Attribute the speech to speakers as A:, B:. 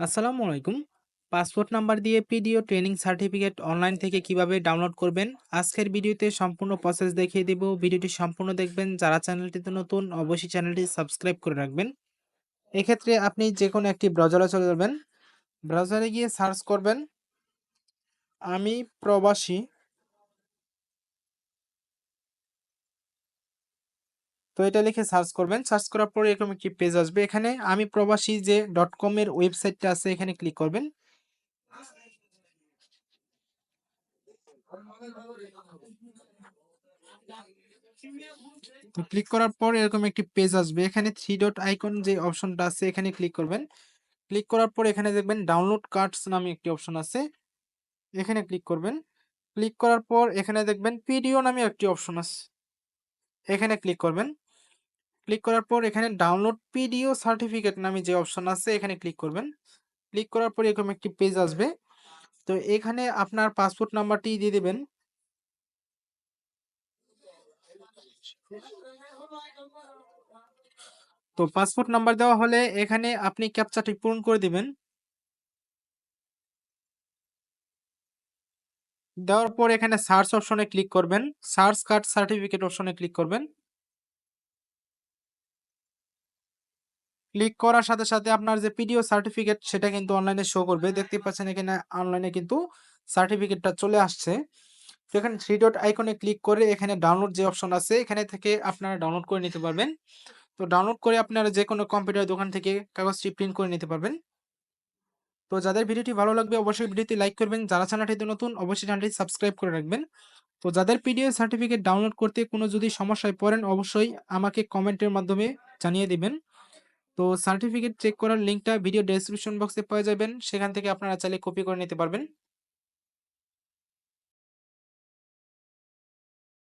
A: আসসালামু আলাইকুম। Passport number দিয়ে পিডিও ট্রেনিং সার্টিফিকেট অনলাইন থেকে কীভাবে ডাউনলোড করবেন? আজকের ভিডিওতে সম্পূর্ণ প্রসেস দেখিয়ে দেব। ভিডিওটি সম্পূর্ণ দেখবেন। যারা চ্যানেলটিতে নতুন, অবশ্যই চ্যানেলটি সাবস্ক্রাইব করে রাখবেন। এক্ষেত্রে আপনি যে কোনো একটি ব্রাউজারে চলে যাবেন। ব্রাউজারে গিয়ে সার্চ করবেন, আমি প্রবাসী তো এটা লিখে সার্চ করবেন। সার্চ করার পরে এরকম একটি পেজ আসবে। এখানে আমি প্রবাসী যে ডট কম এর ওয়েবসাইটটা আছে, এখানে ক্লিক করবেন। তো ক্লিক করার পর এরকম একটি পেজ আসবে। এখানে থ্রি ডট আইকন যে অপশনটা আছে, এখানে ক্লিক করবেন। ক্লিক করার পর এখানে দেখবেন ডাউনলোড কার্ডস নামে একটি অপশন আছে। এখানে ক্লিক করবেন। ক্লিক করার পর এখানে দেখবেন পিডিও নামে একটি অপশন আছে। এখানে ক্লিক করবেন। ক্লিক করার পর এখানে ডাউনলোড পিডিও সার্টিফিকেট নামে যে অপশন আছে, এখানে ক্লিক করবেন। ক্লিক করার পর এরকম একটি পেজ আসবে। তো এখানে আপনার পাসপোর্ট নাম্বারটি দিয়ে দেবেন তো পাসপোর্ট নাম্বার দেওয়া হলে এখানে আপনি ক্যাপচাটি পূরণ করে দিবেন। দেওয়ার পর এখানে সার্চ অপশনে ক্লিক করবেন। সার্চ কার্ড সার্টিফিকেট অপশনে ক্লিক করবেন। ক্লিক করার সাথে, সাথে আপনার যে পিডিও সার্টিফিকেট সেটা কিন্তু অনলাইনে শো করবে। দেখতে পাচ্ছেন এখানে অনলাইনে কিন্তু সার্টিফিকেটটা চলে আসছে। এখানে থ্রি ডট আইকনে ক্লিক করে এখানে ডাউনলোড যে অপশন আছে এখানে থেকে আপনারা ডাউনলোড করে নিতে পারবেন। তো ডাউনলোড করে আপনারা যে কোনো কম্পিউটার দোকান থেকে কাগজটি প্রিন্ট করে নিতে পারবেন। তো যাদের ভিডিওটি ভালো লাগবে অবশ্যই ভিডিওটি লাইক করবেন। যারা চ্যানেলটিতে নতুন অবশ্যই চ্যানেলটি সাবস্ক্রাইব করে রাখবেন। তো যাদের পিডিএফ সার্টিফিকেট ডাউনলোড করতে কোনো যদি সমস্যায় পড়েন অবশ্যই আমাকে কমেন্টের মাধ্যমে জানিয়ে দিবেন। তো সার্টিফিকেট চেক করার লিঙ্কটা ভিডিও ডেসক্রিপশন বক্সে পাওয়া যাবেন। সেখান থেকে আপনারা চাইলে কপি করে নিতে পারবেন।